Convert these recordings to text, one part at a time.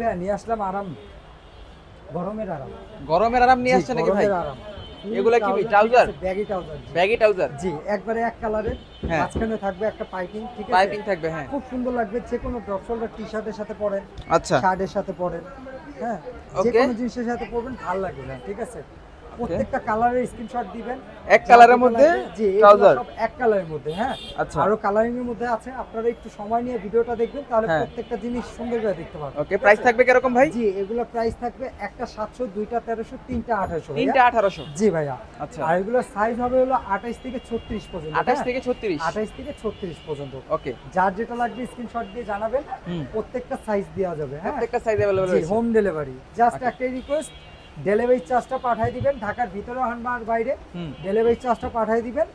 ভাইয়া নিয়ে আসলাম আরাম। গরমের আরাম। গরমের আরাম নিয়ে আসছে নাকি ভাই? এগুলা কি trouser baggy trouser. Baggy trouser? জি একবারে এক কালারের হ্যাঁ। মাঝখানে থাকবে একটা পাইপিং ঠিক আছে? পাইপিং থাকবে হ্যাঁ। খুব সুন্দর লাগবে যে কোনো ড্রপ শোল্ডার টি শার্টের সাথে পরেন আচ্ছা। শার্টের সাথে পরেন হ্যাঁ? যে. কোনো জিনিসের সাথে পরবেন ভালো লাগবে ভাই, ঠিক আছে? প্রত্যেকটা কালারের স্ক্রিনশট দিবেন এক কালারের যতগুলো মধ্যে লাগবে, জি এগুলো ট্রাউজার সব এক কালারের মধ্যে হ্যাঁ আচ্ছা আরো কালারিং এর মধ্যে আছে আপনারা একটু সময় নিয়ে ভিডিওটা দেখবেন তাহলে হ্যাঁ। প্রত্যেকটা জিনিস সুন্দর করে দেখতে পারবেন ওকে প্রাইস থাকবে কিরকম ভাই জি এগুলো প্রাইস থাকবে একটা সাতশো দুইটা তেরোশো তিনটা আঠারোশো তিনটা আঠারোশো জি ভাইয়া আচ্ছা আর এগুলোর সাইজ হবে হলো আঠাইশ থেকে ছত্রিশ পর্যন্ত আঠাশ থেকে ছত্রিশ আঠাইশ থেকে ছত্রিশ পর্যন্ত ওকে যার যেটা লাগবে স্ক্রিনশট দিয়ে জানাবেন হুম প্রত্যেকটা সাইজ দেওয়া যাবে হ্যাঁ প্রত্যেকটা সাইজ अवेलेबल জি রয়েছে হোম ডেলিভারি জাস্ট আচ্ছা। একটাই রিকোয়েস্ট ডেলিভারি চার্জটা পাঠিয়ে দিবেন ঢাকার ভিতরে হন বা বাইরে। ডেলিভারি চার্জটা পাঠিয়ে দিবেন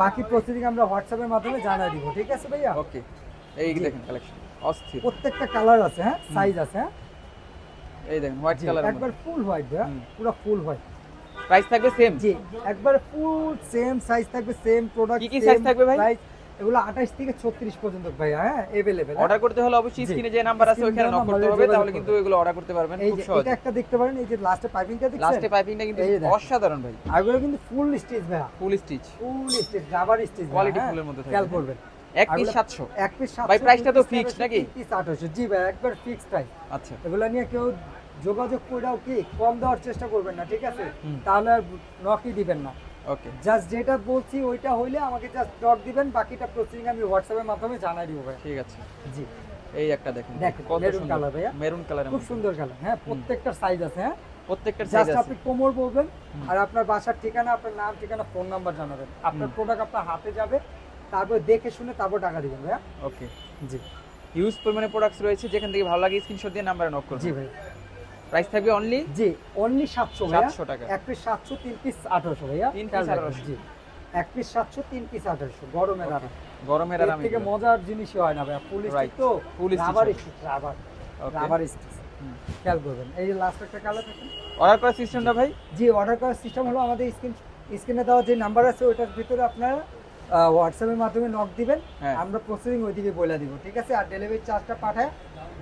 বাকি প্রসিডিং আমরা হোয়াটসঅ্যাপের মাধ্যমে জানিয়ে দিব ঠিক আছে ভাইয়া? ওকে এই দেখেন কালেকশন অস্থির। প্রত্যেকটা কালার আছে হ্যাঁ? সাইজ আছে হ্যাঁ? এই দেখেন হোয়াইট কালার একবার ফুল হোয়াইট ভাইয়া। পুরো ফুল হোয়াইট প্রাইস থাকবে সেম জি একবার ফুল সেম সাইজ থাকবে সেম প্রোডাক্ট কি কি size থাকবে ভাই? এগুলো 28 থেকে 36 পর্যন্ত ভাইয়া হ্যাঁ अवेलेबल অর্ডার করতে হলে অবশ্যই জি। স্ক্রিনে যে নাম্বার আছে Screen ওখানে দেওয়া নক করতে নাম্বারে হবে যোগাযোগ তাহলে করবেন। কিন্তু এগুলো অর্ডার করতে পারবেন এই খুব যে সহজ এটা একটা দেখতে পারেন এই যে লাস্টে পাইপিংটা দেখছেন লাস্টে পাইপিংটা কিন্তু এই যে দেখেন। অসাধারণ ভাই এগুলো কিন্তু ফুল স্টিচ ভাইয়া full stitch full stitch rubber stitch Quality ফুলের মধ্যে থাকবে, খেয়াল হ্যাঁ। করবেন এক পিস এগুলো- সাতশো এক পিস ভাই, price টা তো fixed নাকি? পিস 800 জি ভাই একবার ফিক্স প্রাইস আচ্ছা এগুলো নিয়ে কেউ যোগাযোগ করেও কি কম দেওয়ার চেষ্টা করবেন না ঠিক আছে হুম। তাহলে আর নকই দিবেন না ওকে জাস্ট যেটা বলছি ওইটা হইলে আমাকে জাস্ট ডট দিবেন বাকিটা প্রসিডিং আমি হোয়াটসঅ্যাপের মাধ্যমে জানাই দিব ভাই ঠিক আছে। জি। এই একটা দেখেন দেখেন, কত maroon সুন্দর। ভাইয়া। মেরুন কালারের খুব সুন্দর কালার হ্যাঁ প্রত্যেকটা সাইজ আছে হ্যাঁ। প্রত্যেকটা সাইজ জাস্ট আপনি কোমর বলবেন আর আপনার বাসার ঠিকানা আপনার নাম ঠিকানা ফোন নাম্বার জানাবেন। আপনার প্রোডাক্ট আপনার হাতে যাবে তারপর দেখে শুনে তারপর টাকা দিবেন ভাইয়া। ওকে জি। হিউজ পরিমাণে প্রোডাক্টস রয়েছে যেখান থেকে ভালো লাগে স্ক্রিনশট দিয়ে নাম্বারে নক করুন জি ভাই। প্রাইস থাকবে অনলি জি অনলি সাতশো ভাইয়া। 700 টাকা। এক পিস সাতশো তিন পিস আঠারোশো ভাইয়া। তিন রাখবেন, 1800 জি। এক পিস সাতশো তিন পিস আঠারোশো। গরমের আরাম। গরমের আরাম থেকে মজার জিনিসই হয় না ভাইয়া। Right. তো রাবার হয়। স্টিচ রাবার রাবার স্টিচ খেয়াল করবেন। এই যে লাস্ট একটা কালার থাকে অর্ডার করার সিস্টেমটা ভাই? জি অর্ডার করার সিস্টেম হলো আমাদের স্ক্রিন স্ক্রিনে দেওয়া যে নাম্বার আছে ওইটার ভিতরে আপনারা হোয়াটসঅ্যাপের মাধ্যমে নক দিবেন। হ্যাঁ। আমরা প্রসেসিং ওইদিকে বলে দিব। ঠিক আছে? আর ডেলিভারি চার্জটা পাঠায়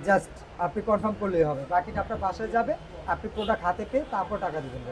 জাস্ট আপনি কনফার্ম করলেই হবে বাকিটা আপনার বাসায় যাবে, আপনি প্রোডাক্ট হাতে পেয়ে তারপর টাকা দিবেন।